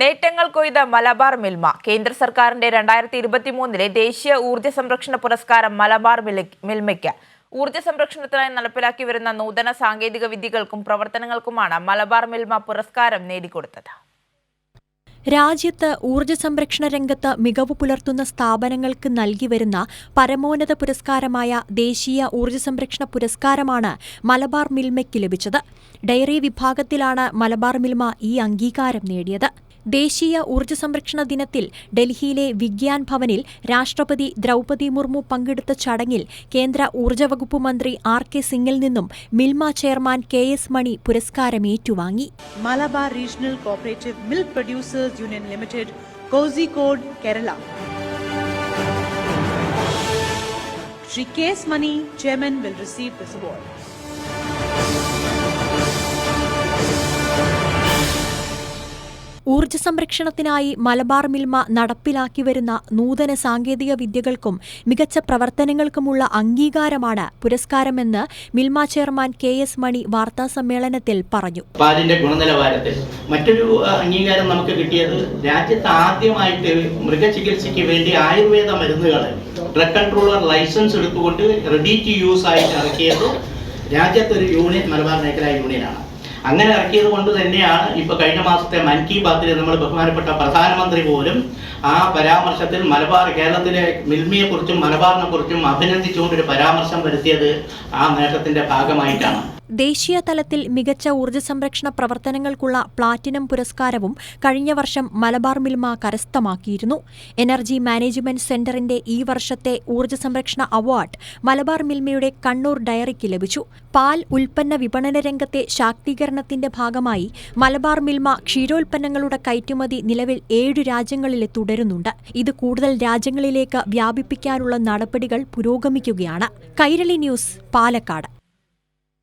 നേട്ടങ്ങൾ കൊയ്ത മലബാർ മിൽമ. കേന്ദ്ര സർക്കാരിന്റെ രണ്ടായിരത്തി ഇരുപത്തിമൂന്നിലെ ദേശീയ ഊർജ സംരക്ഷണ പുരസ്കാരം മലബാർ മിൽമയ്ക്ക്. ഊർജ സംരക്ഷണത്തിനായി നടപ്പിലാക്കി വരുന്ന നൂതന സാങ്കേതിക വിദ്യകൾക്കും പ്രവർത്തനങ്ങൾക്കുമാണ് മലബാർ മിൽമ പുരസ്കാരം നേടിക്കൊടുത്തത്. രാജ്യത്ത് ഊർജ സംരക്ഷണ രംഗത്ത് മികവ് പുലർത്തുന്ന സ്ഥാപനങ്ങൾക്ക് നൽകി വരുന്ന പരമോന്നത പുരസ്കാരമായ ദേശീയ ഊർജ സംരക്ഷണ പുരസ്കാരമാണ് മലബാർ മിൽമയ്ക്ക് ലഭിച്ചത്. ഡയറി വിഭാഗത്തിലാണ് മലബാർ മിൽമ ഈ അംഗീകാരം നേടിയത്. ദേശീയ ഊർജ സംരക്ഷണ ദിനത്തിൽ ഡൽഹിയിലെ വിജ്ഞാൻ ഭവനിൽ രാഷ്ട്രപതി ദ്രൗപദി മുർമു പങ്കെടുത്ത ചടങ്ങിൽ കേന്ദ്ര ഊർജ വകുപ്പ് മന്ത്രി ആർ കെ സിംഗിൽ നിന്നും Milma chairman K S Mani പുരസ്കാരം ഏറ്റുവാങ്ങി Malabar regional cooperative milk producers union limited Kozhikode Kerala. Shri K S Mani chairman will receive this award. ഊർജ സംരക്ഷണത്തിനായി മലബാർ മിൽമ നടപ്പിലാക്കി വരുന്ന നൂതന സാങ്കേതിക വിദ്യകൾക്കും മികച്ച പ്രവർത്തനങ്ങൾക്കുമുള്ള അംഗീകാരമാണ് പുരസ്കാരമെന്ന് Milma chairman K S Mani വാർത്താസമ്മേളനത്തിൽ പറഞ്ഞു. പാലിന്റെ ഗുണനിലവാരത്തിൽ മറ്റൊരു അംഗീകാരം നമുക്ക് കിട്ടിയത് രാജ്യത്ത് ആദ്യമായിട്ട് മൃഗചികിത്സയ്ക്ക് വേണ്ടി ആയുർവേദ മരുന്നുകൾ ഡ്രഗ് കൺട്രോളർ ലൈസൻസ് എടുത്തുകൊണ്ട് റെഡി ടു യൂസ് ആയിട്ട് ഇറക്കിയത് രാജ്യത്തൊരു യൂണിയൻ മലബാർ മേഖലാ യൂണിയനാണ്. അങ്ങനെ ഇറക്കിയത് കൊണ്ട് തന്നെയാണ് ഇപ്പൊ കഴിഞ്ഞ മാസത്തെ മൻ കി ബാത്തിൽ നമ്മൾ ബഹുമാനപ്പെട്ട പ്രധാനമന്ത്രി പോലും ആ പരാമർശത്തിൽ മലബാർ കേരളത്തിലെ മിൽമിയെ കുറിച്ചും മലബാറിനെ കുറിച്ചും അഭിനന്ദിച്ചുകൊണ്ട് ഒരു പരാമർശം വരുത്തിയത് ആ നേട്ടത്തിന്റെ ഭാഗമായിട്ടാണ്. ദേശീയ തലത്തിൽ മികച്ച ഊർജ സംരക്ഷണ പ്രവർത്തനങ്ങൾക്കുള്ള പ്ലാറ്റിനം പുരസ്കാരവും കഴിഞ്ഞ വർഷം മലബാർ മിൽമ കരസ്ഥമാക്കിയിരുന്നു. എനർജി മാനേജ്മെന്റ് സെന്ററിന്റെ ഈ വർഷത്തെ ഊർജ സംരക്ഷണ അവാർഡ് മലബാർ മിൽമയുടെ കണ്ണൂർ ഡയറിക്ക് ലഭിച്ചു. പാൽ ഉൽപ്പന്ന വിപണന രംഗത്തെ ശാക്തീകരണത്തിന്റെ ഭാഗമായി മലബാർ മിൽമ ക്ഷീരോൽപ്പന്നങ്ങളുടെ കയറ്റുമതി നിലവിൽ ഏഴ് രാജ്യങ്ങളിൽ തുടരുന്നുണ്ട്. ഇത് കൂടുതൽ രാജ്യങ്ങളിലേക്ക് വ്യാപിപ്പിക്കാനുള്ള നടപടികൾ പുരോഗമിക്കുകയാണ്. കൈരളി ന്യൂസ് പാലക്കാട്.